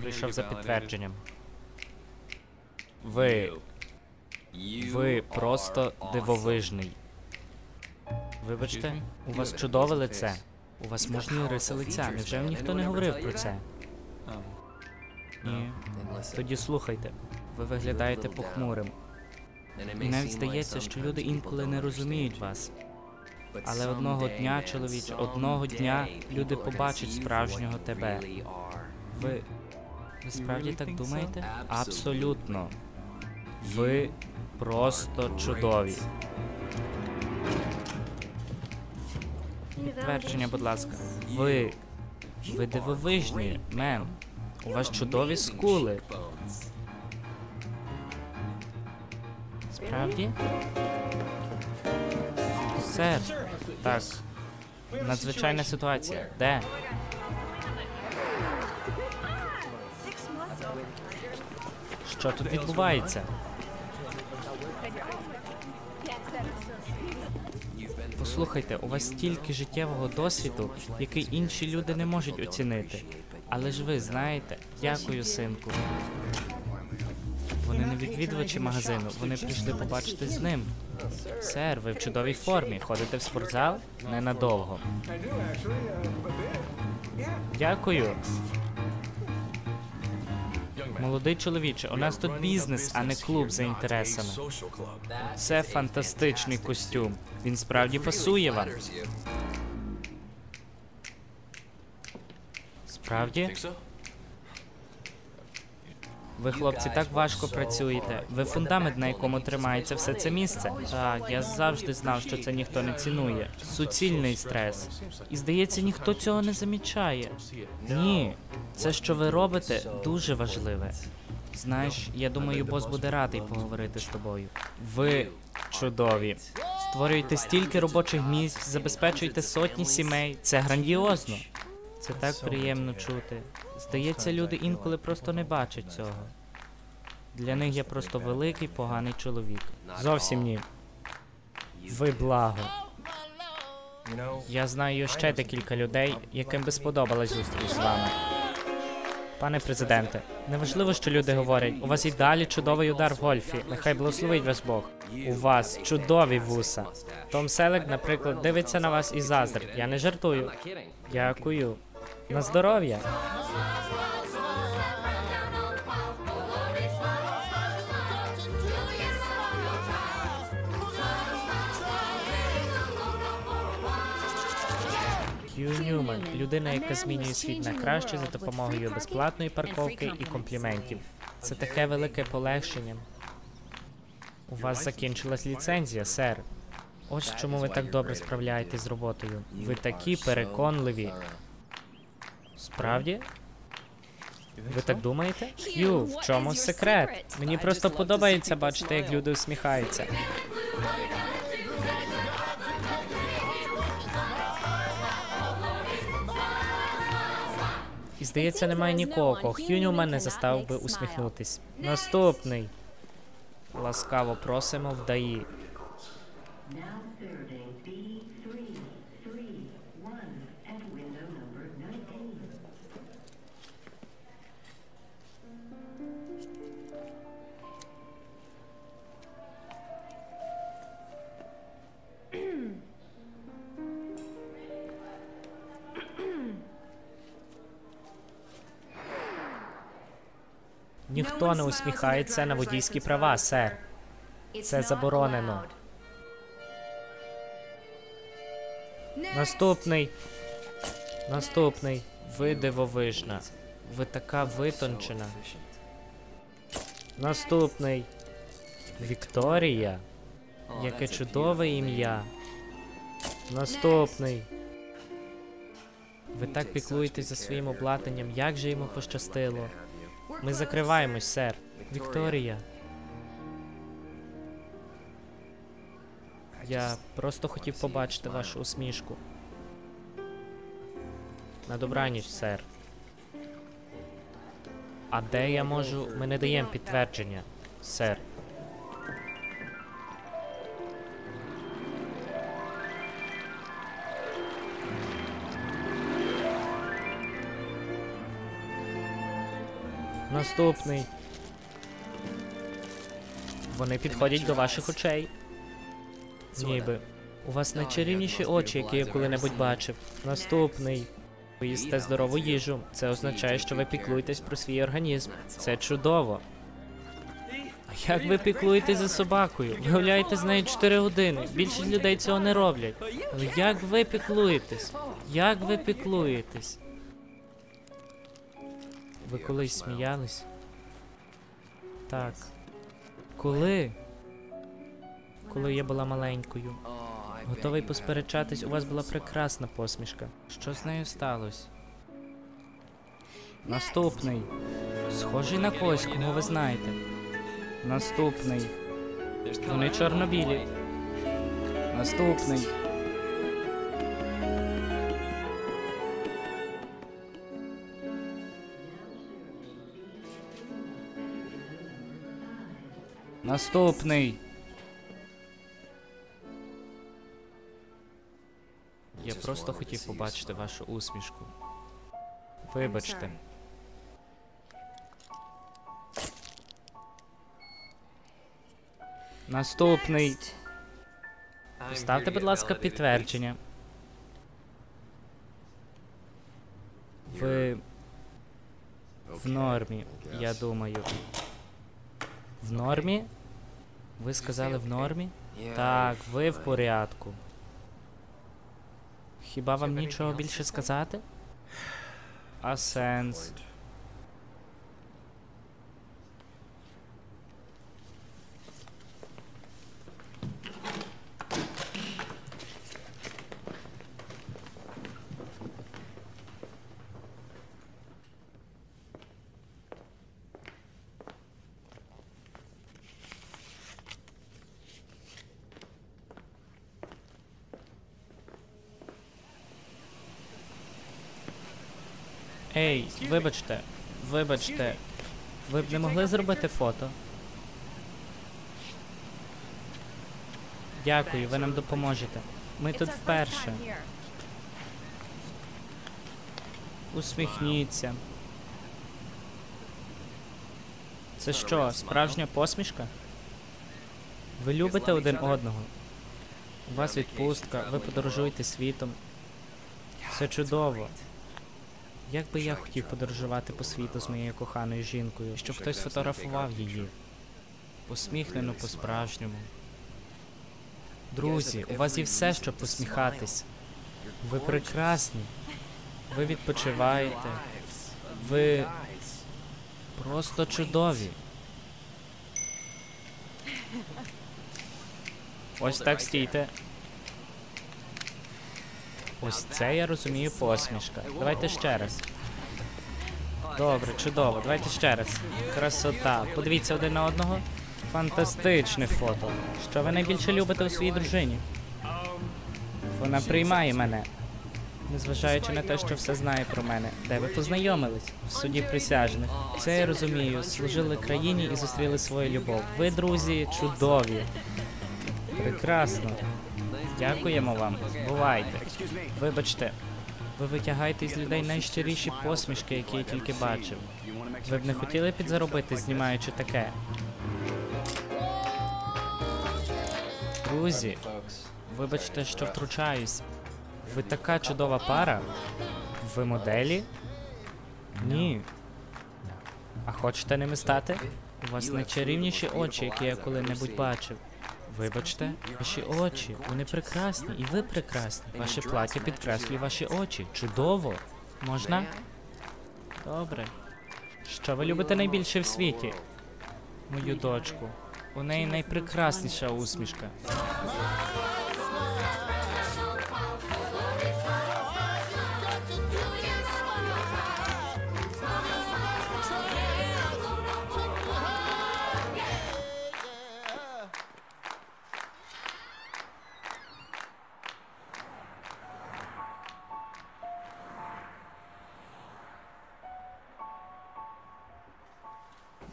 прийшов за підтвердженням. Ви. Ви просто дивовижний. Вибачте, у вас чудове лице. У вас мужні риси лиця. Невже ніхто не говорив про це? Ні. Тоді слухайте. Ви виглядаєте похмурим. І навіть здається, що люди інколи не розуміють вас. Але одного дня, чоловіче, одного дня люди побачать справжнього тебе. Ви. Ви справді так думаєте? Абсолютно. Ви просто чудові. Підтвердження, будь ласка. Ви. Ви дивовижні, мен. У вас чудові скули. Справді? Сер. Так. Надзвичайна ситуація. Де? Що тут відбувається? Послухайте, у вас стільки життєвого досвіду, який інші люди не можуть оцінити. Але ж ви знаєте, дякую, синку. Вони не відвідувачі магазину, вони прийшли побачити з ним. Сер, ви в чудовій формі. Ходите в спортзал? Ненадовго. Дякую. Молодий чоловіче, у нас тут бізнес, а не клуб за інтересами. Це фантастичний костюм. Він справді пасує вам. Справді? Ви, хлопці, так важко працюєте. Ви фундамент, на якому тримається все це місце. Так, я завжди знав, що це ніхто не цінує. Суцільний стрес. І здається, ніхто цього не замічає. Ні, це, що ви робите, дуже важливе. Знаєш, я думаю, бос буде радий поговорити з тобою. Ви чудові. Створюєте стільки робочих місць, забезпечуєте сотні сімей. Це грандіозно. Це так приємно чути. Здається, люди інколи просто не бачать цього. Для них я просто великий поганий чоловік. Зовсім ні. Ви благо. Я знаю ще декілька людей, яким би сподобалась зустріч з вами. Пане президенте, неважливо, що люди говорять. У вас і далі чудовий удар в гольфі. Нехай благословить вас Бог. У вас чудові вуса. Том Селек, наприклад, дивиться на вас і заздрить. Я не жартую. Дякую. На здоров'я. Хью Ньюман – людина, яка змінює світ на краще за допомогою безплатної парковки і компліментів. Це таке велике полегшення. У вас закінчилась ліцензія, сер. Ось чому ви так добре справляєтесь з роботою. Ви такі переконливі. Справді? Ви так думаєте? Хью, в чому секрет? Мені просто подобається бачити, як люди усміхаються. І здається, немає нікого, кого Хью Ньюман не заставив би усміхнутись. Наступний. Ласкаво просимо в ДАІ. Ніхто не усміхається на водійські права, сер. Це заборонено. Наступний. Наступний. Ви дивовижна. Ви така витончена. Наступний. Вікторія. Яке чудове ім'я. Наступний. Ви так піклуєтесь за своїм обладнанням, як же йому пощастило. Ми закриваємось, сер. Вікторія. Я просто хотів побачити вашу усмішку. На добраніч, сер. А де я можу. Ми не даємо підтвердження, сер. Наступний. Вони підходять до ваших очей. Ніби. У вас найчарівніші очі, які я коли-небудь бачив. Наступний. Ви їсте здорову їжу. Це означає, що ви піклуєтесь про свій організм. Це чудово. А як ви піклуєтесь за собакою? Ви гуляєте з нею 4 години. Більшість людей цього не роблять. Але як ви піклуєтесь? Як ви піклуєтесь? Ви колись сміялись? Так. Коли? Коли я була маленькою. Готовий посперечатись, у вас була прекрасна посмішка. Що з нею сталося? Наступний. Схожий на когось, кого ви знаєте. Наступний. Вони чорнобілі. Наступний. Наступний. Я просто хотів побачити вашу усмішку. Вибачте. Наступний. Ставте, будь ласка, підтвердження. Ви в нормі, я думаю. В нормі? Ви сказали в нормі? Так, ви в порядку. Хіба вам нічого більше сказати? А сенс? Ей, вибачте, вибачте. Ви б не могли зробити фото? Дякую, ви нам допоможете. Ми тут вперше. Усміхніться. Це що, справжня посмішка? Ви любите один одного? У вас відпустка, ви подорожуєте світом. Все чудово. Як би я хотів подорожувати по світу з моєю коханою жінкою, щоб хтось фотографував її. Посміхнено по-справжньому. Друзі, у вас є все, щоб посміхатись. Ви прекрасні. Ви відпочиваєте. Ви просто чудові. Ось так стійте. Ось це я розумію посмішка. Давайте ще раз. Добре, чудово. Давайте ще раз. Красота. Подивіться один на одного. Фантастичне фото. Що ви найбільше любите у своїй дружині? Вона приймає мене. Незважаючи на те, що все знає про мене. Де ви познайомились? В суді присяжних. Це я розумію. Служили країні і зустріли свою любов. Ви, друзі, чудові. Прекрасно. Дякуємо вам. Бувайте. Вибачте, ви витягаєте із людей найщиріші посмішки, які я тільки бачив. Ви б не хотіли підзаробити, знімаючи таке? Друзі, вибачте, що втручаюсь. Ви така чудова пара. Ви моделі? Ні. А хочете ними стати? У вас найчарівніші очі, які я коли-небудь бачив. Вибачте, ваші очі, вони прекрасні, і ви прекрасні. Ваше плаття підкреслює ваші очі. Чудово. Можна? Добре. Що ви любите найбільше в світі? Мою дочку. У неї найпрекрасніша усмішка.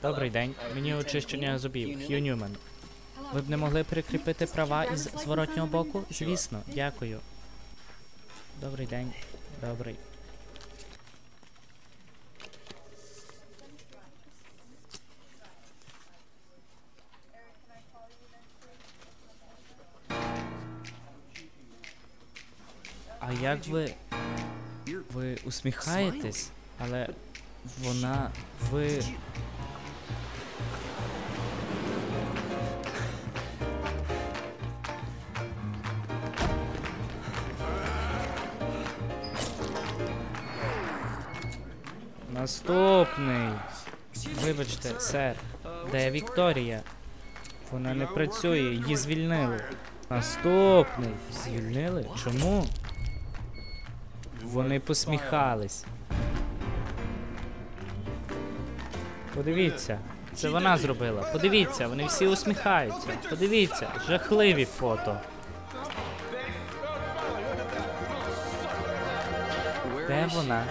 Добрий день. Мені очищення зубів. Хью Ньюмен. Ви б не могли прикріпити права із зворотнього боку? Звісно, дякую. Добрий день. Добрий. А як ви. Ви усміхаєтесь, але вона. Ви. Наступний. Вибачте, сер, де Вікторія? Вона не працює, її звільнили. Наступний. Звільнили? Чому? Вони посміхались. Подивіться, це вона зробила. Подивіться, вони всі усміхаються. Подивіться, жахливі фото. Де вона?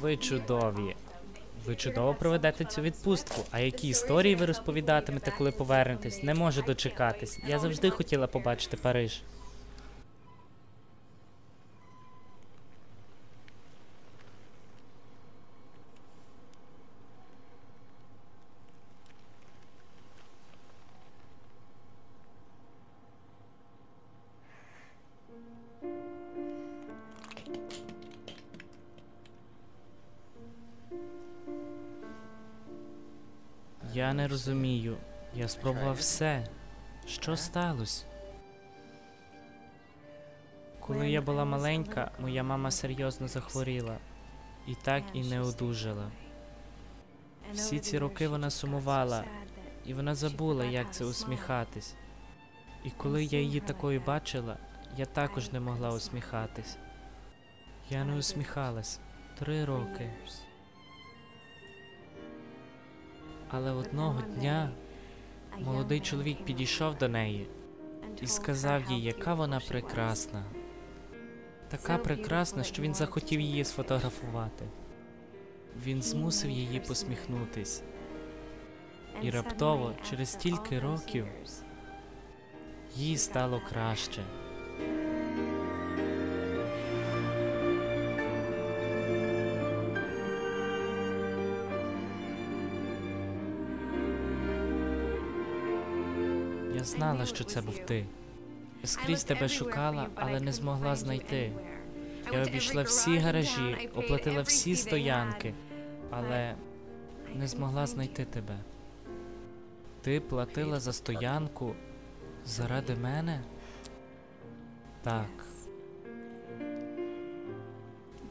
Ви чудові. Ви чудово проведете цю відпустку. А які історії ви розповідатимете, коли повернетесь? Не можу дочекатись. Я завжди хотіла побачити Париж. Я не розумію. Я спробував все. Що сталося? Коли я була маленька, моя мама серйозно захворіла і так і не одужала. Всі ці роки вона сумувала, і вона забула, як це усміхатись. І коли я її такою бачила, я також не могла усміхатись. Я не усміхалась три роки. Але одного дня молодий чоловік підійшов до неї і сказав їй, яка вона прекрасна. Така прекрасна, що він захотів її сфотографувати. Він змусив її посміхнутись. І раптово, через стільки років, Їй стало краще. Знала, що це був ти. Скрізь тебе шукала, але не змогла знайти. Я обійшла всі гаражі, оплатила всі стоянки, але не змогла знайти тебе. Ти платила за стоянку заради мене? Так,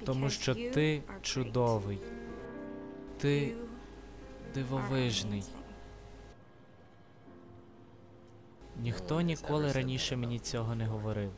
тому що ти чудовий, ти дивовижний. Ніхто ніколи раніше мені цього не говорив.